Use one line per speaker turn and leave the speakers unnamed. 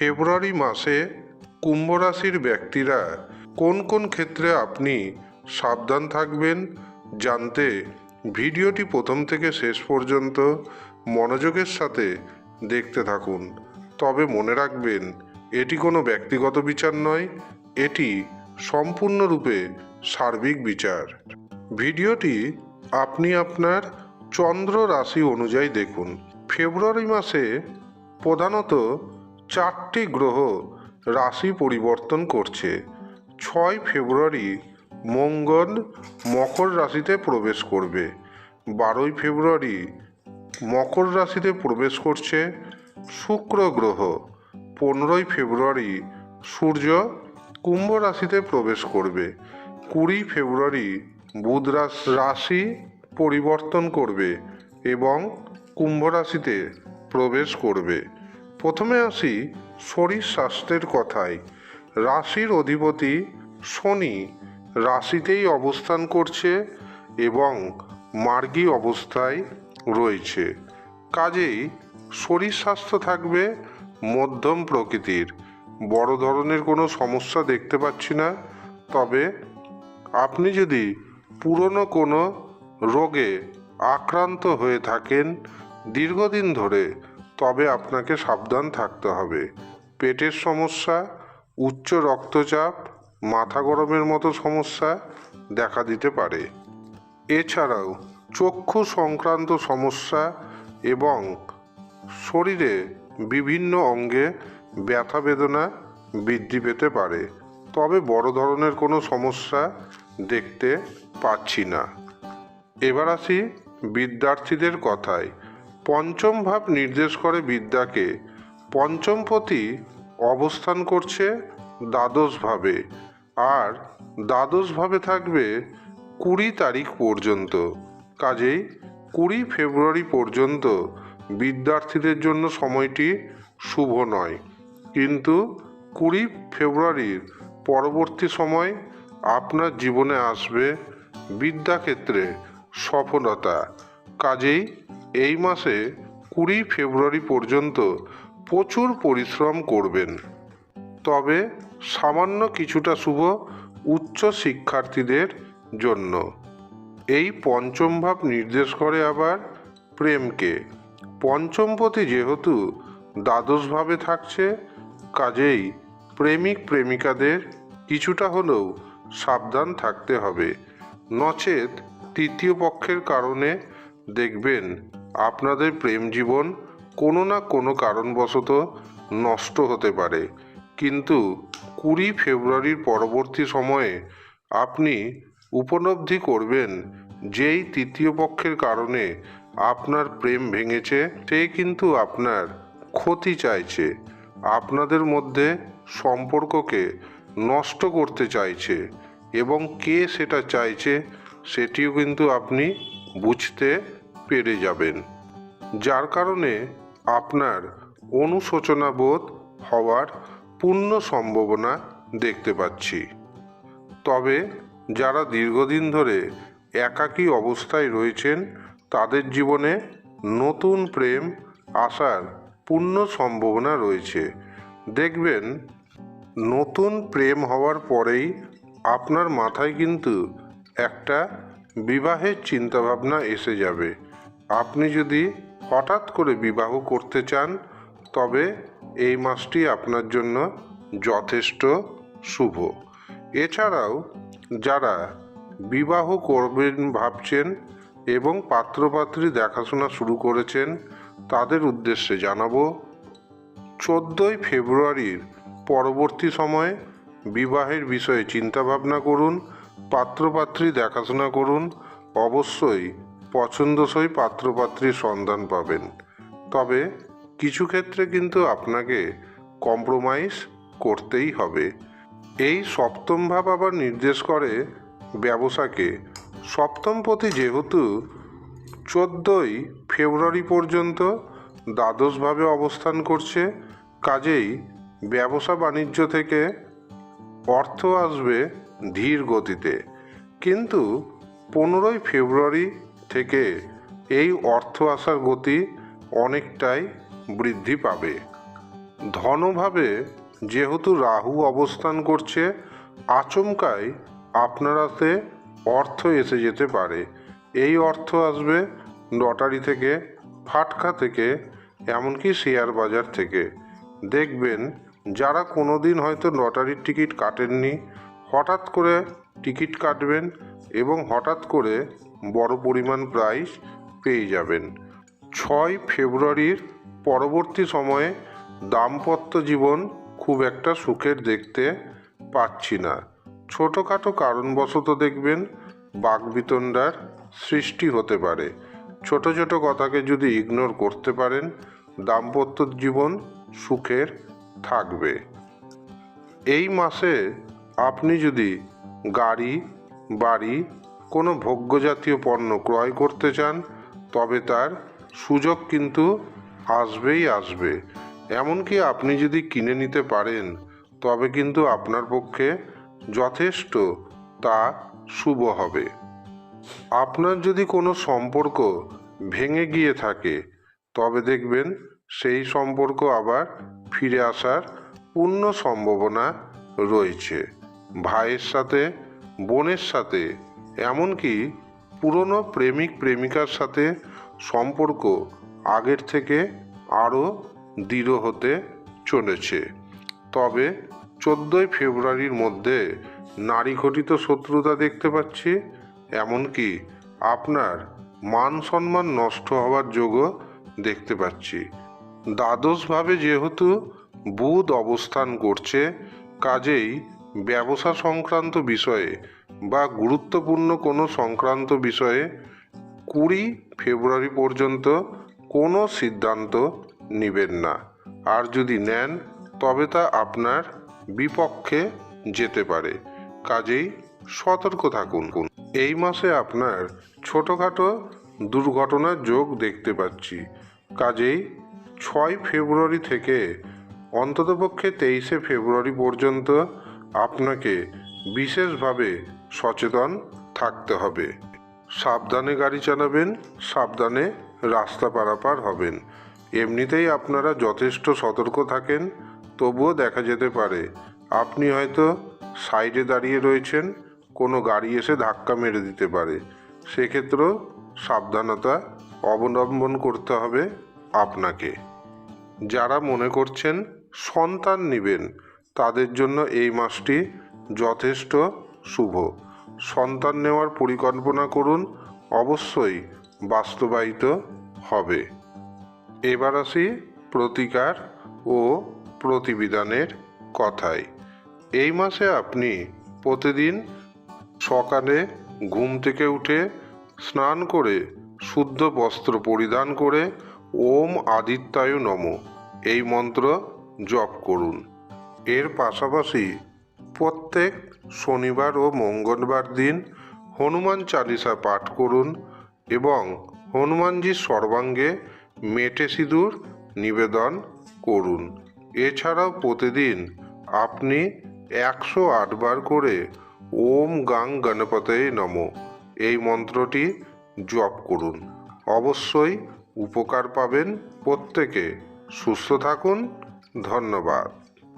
ফেব্রুয়ারি মাসে কুম্ভ রাশির ব্যক্তিরা কোন কোন ক্ষেত্রে আপনি সাবধান থাকবেন জানতে ভিডিওটি প্রথম থেকে শেষ পর্যন্ত মনোযোগের সাথে দেখতে থাকুন। তবে মনে রাখবেন, এটি কোনো ব্যক্তিগত বিচার নয়, এটি সম্পূর্ণরূপে সার্বিক বিচার। ভিডিওটি আপনি আপনার চন্দ্র রাশি অনুযায়ী দেখুন। ফেব্রুয়ারি মাসে প্রধানত চারটি গ্রহ রাশি পরিবর্তন করছে। ছয় ফেব্রুয়ারি মঙ্গল মকর রাশিতে প্রবেশ করবে। বারোই ফেব্রুয়ারি মকর রাশিতে প্রবেশ করছে শুক্র গ্রহ। পনেরোই ফেব্রুয়ারি সূর্য কুম্ভ রাশিতে প্রবেশ করবে। কুড়ি ফেব্রুয়ারি বুধ রাশি পরিবর্তন করবে এবং কুম্ভ রাশিতে প্রবেশ করবে। প্রথমে আসি শরীর স্বাস্থ্যের কথায়। রাশির অধিপতি শনি রাশিতেই অবস্থান করছে এবং মার্গী অবস্থায় রয়েছে। কাজেই শরীর স্বাস্থ্য থাকবে মধ্যম প্রকৃতির। বড় ধরনের কোনো সমস্যা দেখতে পাচ্ছি না। তবে আপনি যদি পুরনো কোনো রোগে আক্রান্ত হয়ে থাকেন, দীর্ঘদিন ধরে তবে আপনাকে সাবধান থাকতে হবে। পেটের সমস্যা, উচ্চ রক্তচাপ, মাথা গরমের মতো সমস্যা দেখা দিতে পারে। এছাড়াও চক্ষু সংক্রান্ত সমস্যা এবং শরীরে বিভিন্ন অঙ্গে ব্যথা বেদনা বৃদ্ধি পেতে পারে। তবে বড় ধরনের কোনো সমস্যা দেখতে পাচ্ছি না। এবার আসি বিদ্যার্থীদের কথায়। পঞ্চম ভাব নির্দেশ করে বিদ্যাকে। পঞ্চম পঞ্চমপতি অবস্থান করছে দ্বাদশভাবে আর দ্বাদশভাবে থাকবে কুড়ি তারিখ পর্যন্ত। কাজেই কুড়ি ফেব্রুয়ারি পর্যন্ত বিদ্যার্থীদের জন্য সময়টি শুভ নয়। কিন্তু কুড়ি ফেব্রুয়ারির পরবর্তী সময় আপনার জীবনে আসবে বিদ্যাক্ষেত্রে সফলতা। কাজেই এই মাসে কুড়ি ফেব্রুয়ারি পর্যন্ত প্রচুর পরিশ্রম করবেন। তবে সামান্য কিছুটা শুভ উচ্চ শিক্ষার্থীদের জন্য। এই পঞ্চম ভাব নির্দেশ করে আবার প্রেমকে। পঞ্চমপতি যেহেতু দ্বাদশভাবে থাকছে, কাজেই প্রেমিক প্রেমিকাদের কিছুটা হলেও সাবধান থাকতে হবে। নচেত তৃতীয় পক্ষের কারণে দেখবেন আপনাদের প্রেম জীবন কোনো না কোনো কারণবশত নষ্ট হতে পারে। কিন্তু কুড়ি ফেব্রুয়ারির পরবর্তী সময়ে আপনি উপলব্ধি করবেন, যেই তৃতীয় পক্ষের কারণে আপনার প্রেম ভেঙেছে, সে কিন্তু আপনার ক্ষতি চাইছে। আপনাদের মধ্যে সম্পর্ককে নষ্ট করতে চাইছে এবং কে সেটা চাইছে, সেটিও কিন্তু আপনি বুঝতে পেরে যাবেন, যার কারণে আপনার অনুশোচনাবোধ হওয়ার পূর্ণ সম্ভাবনা দেখতে পাচ্ছি। তবে যারা দীর্ঘদিন ধরে একাকী অবস্থায় রয়েছেন, তাদের জীবনে নতুন প্রেম আসার পূর্ণ সম্ভাবনা রয়েছে। দেখবেন, নতুন প্রেম হওয়ার পরেই আপনার মাথায় কিন্তু একটা বিবাহের চিন্তাভাবনা এসে যাবে। আপনি যদি হঠাৎ করে বিবাহ করতে চান, তবে এই মাসটি আপনার জন্য যথেষ্ট শুভ। এছাড়াও, যারা বিবাহ করবেন ভাবছেন এবং পাত্রপাত্রী দেখাশোনা শুরু করেছেন, তাদের উদ্দেশ্যে জানাব, চোদ্দোই ফেব্রুয়ারির পরবর্তী সময়ে বিবাহের বিষয়ে চিন্তাভাবনা করুন, পাত্রপাত্রী দেখাশোনা করুন, অবশ্যই পছন্দসই পাত্রপাত্রীর সন্ধান পাবেন। তবে কিছু ক্ষেত্রে কিন্তু আপনাকে কম্প্রোমাইজ করতেই হবে। এই সপ্তম ভাব আবার নির্দেশ করে ব্যবসাকে। সপ্তম সপ্তমপতি যেহেতু চোদ্দোই ফেব্রুয়ারি পর্যন্ত দ্বাদশভাবে অবস্থান করছে, কাজেই ব্যবসা বাণিজ্য থেকে অর্থ আসবে ধীর গতিতে। কিন্তু পনেরোই ফেব্রুয়ারি থেকে এই অর্থ আসার গতি অনেকটাই বৃদ্ধি পাবে। ধনভাবে যেহেতু রাহু অবস্থান করছে, আচমকাই আপনার হাতে অর্থ এসে যেতে পারে। এই অর্থ আসবে লটারি থেকে, ফাটকা থেকে, এমনকি শেয়ার বাজার থেকে। দেখবেন যারা কোনো দিন হয়তো লটারির টিকিট কাটেননি, হঠাৎ করে টিকিট কাটবেন এবং হঠাৎ করে বড় পরিমাণ প্রাইজ পেয়ে যাবেন। ছয় ফেব্রুয়ারির পরবর্তী সময়ে দাম্পত্য জীবন খুব একটা সুখের দেখতে পাচ্ছি না। ছোটোখাটো কারণবশত দেখবেন বাকবিতণ্ডার সৃষ্টি হতে পারে। ছোট ছোট কথাকে যদি ইগনোর করতে পারেন, দাম্পত্য জীবন সুখের থাকবে। এই মাসে আপনি যদি গাড়ি, বাড়ি কোনো ভোগ্যজাতীয় পণ্য ক্রয় করতে চান, তবে তার সুযোগ কিন্তু আসবেই আসবে। এমনকি আপনি যদি কিনে নিতে পারেন, তবে কিন্তু আপনার পক্ষে যথেষ্ট তা শুভ হবে। আপনার যদি কোনো সম্পর্ক ভেঙে গিয়ে থাকে, তবে দেখবেন সেই সম্পর্ক আবার ফিরে আসার পূর্ণ সম্ভাবনা রয়েছে। ভাইয়ের সাথে, বোনের সাথে এমনকি পুরনো প্রেমিক প্রেমিকার সাথে সম্পর্ক আগের থেকে আরও দৃঢ় হতে চলেছে। তবে চোদ্দোই ফেব্রুয়ারির মধ্যে নারী ঘটিত শত্রুতা দেখতে পাচ্ছি, এমনকি আপনার মান সম্মান নষ্ট হওয়ার যোগও দেখতে পাচ্ছি। দ্বাদশভাবে যেহেতু বুধ অবস্থান করছে, কাজেই ব্যবসা সংক্রান্ত বিষয়ে বা গুরুত্বপূর্ণ কোনো সংক্রান্ত বিষয়ে কুড়ি ফেব্রুয়ারি পর্যন্ত কোনো সিদ্ধান্ত নেবেন না। আর যদি নেন, তবে তা আপনার বিপক্ষে যেতে পারে। কাজেই সতর্ক থাকুন। এই মাসে আপনার ছোটোখাটো দুর্ঘটনার যোগ দেখতে পাচ্ছি। কাজেই ছয় ফেব্রুয়ারি থেকে অন্ততপক্ষে তেইশে ফেব্রুয়ারি পর্যন্ত আপনাকে বিশেষভাবে সচেতন থাকতে হবে। সাবধানে গাড়ি চালাবেন, সাবধানে রাস্তা পারাপার হবেন। এমনিতেই আপনারা যথেষ্ট সতর্ক থাকেন, তবুও দেখা যেতে পারে। আপনি হয়তো সাইডে দাঁড়িয়ে রয়েছেন, কোনো গাড়ি এসে ধাক্কা মেরে দিতে পারে। সেক্ষেত্রেও সাবধানতা অবলম্বন করতে হবে আপনাকে। যারা মনে করছেন সন্তান নেবেন, তাদের জন্য এই মাসটি যথেষ্ট শুভ। সন্তান নেওয়ার পরিকল্পনা করুন, অবশ্যই বাস্তবায়িত হবে। এবার আসি প্রতিকার ও প্রতিবিধানের কথায়। এই মাসে আপনি প্রতিদিন সকালে ঘুম থেকে উঠে স্নান করে শুদ্ধ বস্ত্র পরিধান করে ওম আদিত্যায় নম। এই মন্ত্র জপ করুন। এর পাশাপাশি প্রত্যেক শনিবার ও মঙ্গলবার দিন হনুমান চালিসা পাঠ করুন এবং হনুমানজির সর্বাঙ্গে মেটে সিঁদুর নিবেদন করুন। এছাড়াও প্রতিদিন আপনি একশো আটবার করে ওম গাং গণপতয়ে নম এই মন্ত্রটি জপ করুন। অবশ্যই উপকার পাবেন প্রত্যেকে। সুস্থ থাকুন। ধন্যবাদ।